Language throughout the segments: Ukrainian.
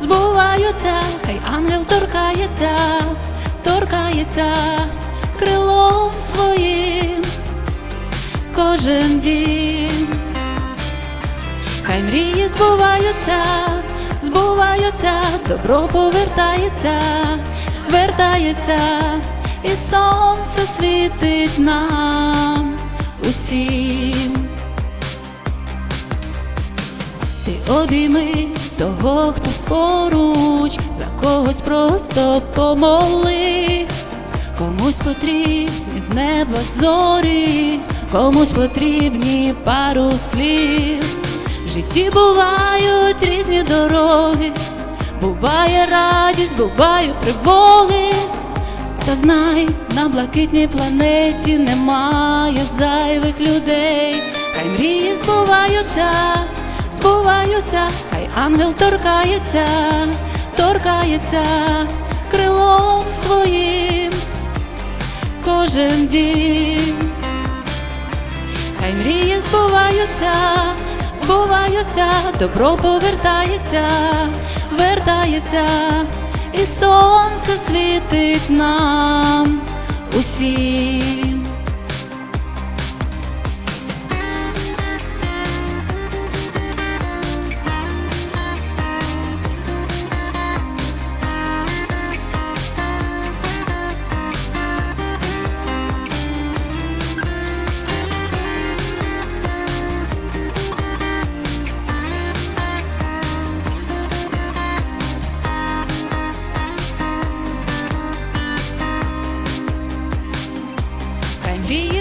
збуваються, хай ангел торкається, торкається крилом своїм кожен дім. Хай мрії збуваються, збуваються, добро повертається, вертається, і сонце світить нам усім. Ти обійми того, хто поруч, за когось просто помолись, комусь потрібні з неба зорі, комусь потрібні пару слів. В житті бувають різні дороги, буває радість, бувають тривоги. Та знай, на блакитній планеті немає зайвих людей. Хай мрії збуваються, збуваються, хай ангел торкається, торкається крилом своїм кожен дім. Хай мрії збуваються, збуваються, добро повертається, вертається, і сонце світить нам усім.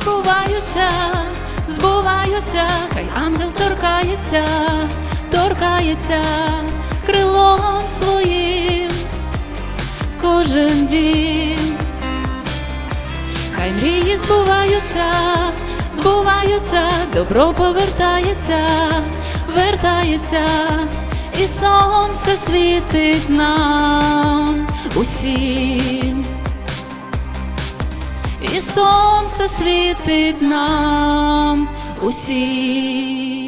Хай збуваються, збуваються, хай ангел торкається, торкається крилом своїм кожен дім. Хай мрії збуваються, збуваються, добро повертається, вертається, і сонце світить нам усім. І сонце світить нам усім.